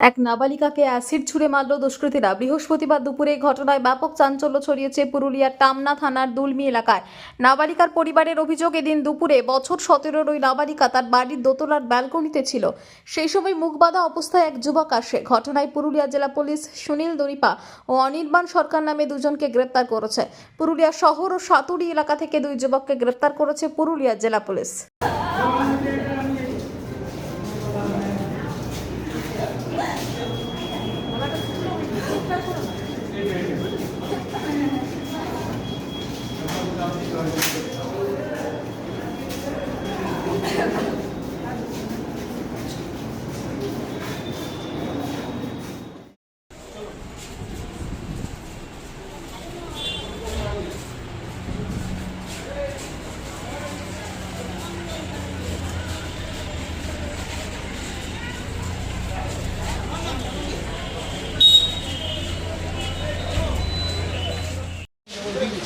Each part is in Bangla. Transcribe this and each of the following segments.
এক নাবালিকাকে অ্যাসিড ছুঁড়ে মারল দুষ্কৃতীরা। বৃহস্পতিবার দুপুরে এই ঘটনায় ব্যাপক চাঞ্চল্য ছড়িয়েছে পুরুলিয়ার টামনা থানার দুলমি এলাকায়। নাবালিকার পরিবারের অভিযোগ এদিন দুপুরে বছর সতেরোর ওই নাবালিকা তার বাড়ির দোতলার ব্যালকনিতে ছিল। সেই সময় মুখ বাঁধা অবস্থায় এক যুবক আসে। ঘটনায় পুরুলিয়া জেলা পুলিশ সুনীল দরিপা ও অনির্বাণ সরকার নামে দুজনকে গ্রেপ্তার করেছে। পুরুলিয়া শহর ও সাতুরি এলাকা থেকে দুই যুবককে গ্রেপ্তার করেছে পুরুলিয়া জেলা police.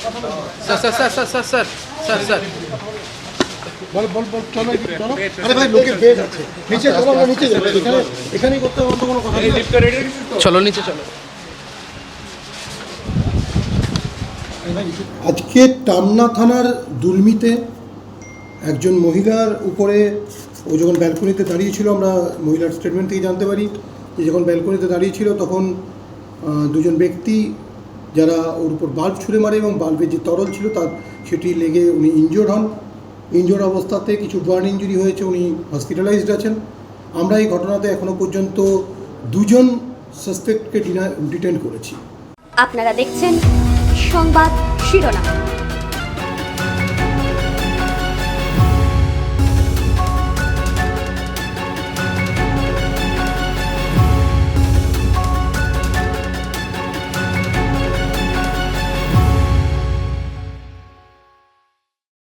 Sir sir sir sir sir sir sir sir. বল বল বল চলো চলো। আরে ভাই বেড আছে। নিচে চলো আমরা নিচে যাব। এখানে এখানেই করতে অন্য কোনো কথা নেই। চলো নিচে চলো। আজকে টামনা থানার দুলমিতে একজন মহিলার উপরে ও যখন ব্যালকনিতে দাঁড়িয়েছিল আমরা মহিলার স্টেটমেন্ট থেকে জানতে পারি যে যখন ব্যালকনিতে দাঁড়িয়েছিল তখন দুজন ব্যক্তি যারা ওর উপর বাল্ব ছুঁড়ে মারে এবং বাল্বের যে তরল ছিল তার, সেটি লেগে উনি ইনজোর্ড হন। ইনজোর্ড অবস্থাতে কিছু বার্ন ইঞ্জুরি হয়েছে, উনি হসপিটালাইজড আছেন। আমরা এই ঘটনাতে এখনও পর্যন্ত দুজন সাসপেক্টকে ডিটেন করেছি। আপনারা দেখছেন সংবাদ শিরোনাম।